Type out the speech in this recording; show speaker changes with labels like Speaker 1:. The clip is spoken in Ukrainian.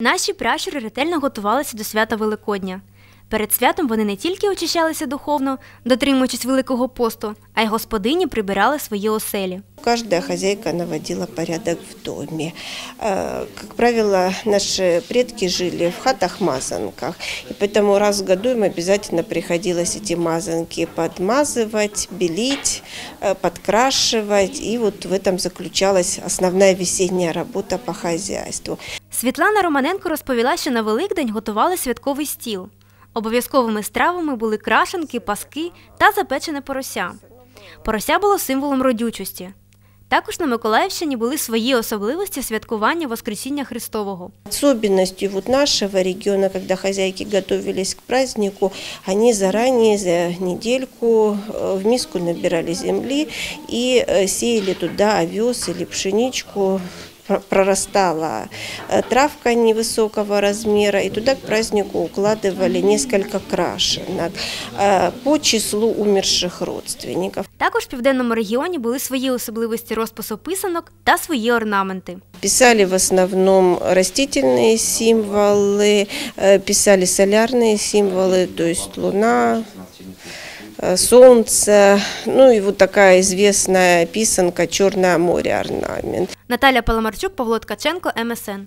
Speaker 1: Наші пращури ретельно готувалися до свята Великодня. Перед святом вони не тільки очищалися духовно, дотримуючись Великого посту, а й господині прибирали свої оселі.
Speaker 2: Каждая хозяйка наводила порядок в доме. Э, Как правило, наши предки жили в хатах-мазанках, и поэтому раз в году им обязательно приходилось эти мазанки подмазывать, белить, э, подкрашивать, и вот в этом заключалась основная весенняя работа по хозяйству.
Speaker 1: Світлана Романенко розповіла, що на Великдень готували святковий стіл. Обов'язковими стравами були крашенки, паски та запечене порося. Порося було символом родючості. Також на Миколаївщині були свої особливості святкування Воскресіння Христового.
Speaker 2: Особенностью вот нашего региона, когда хозяйки готовились к празднику, они заранее за недельку э, в миску набирали земли и э, сеяли туда овес или пшеничку, прорастала э, травка невысокого размера, и туда к празднику укладывали несколько крашенок э, по числу умерших родственников.
Speaker 1: Також в південному регіоні були свої особливості розпису писанок та свої орнаменти.
Speaker 2: Писали в основном растительные символы, э, писали солярные символы, то есть луна, э, солнце, ну и вот такая известная писанка «Черное море» орнамент.
Speaker 1: Наталя Паламарчук, Павло Ткаченко, МСН.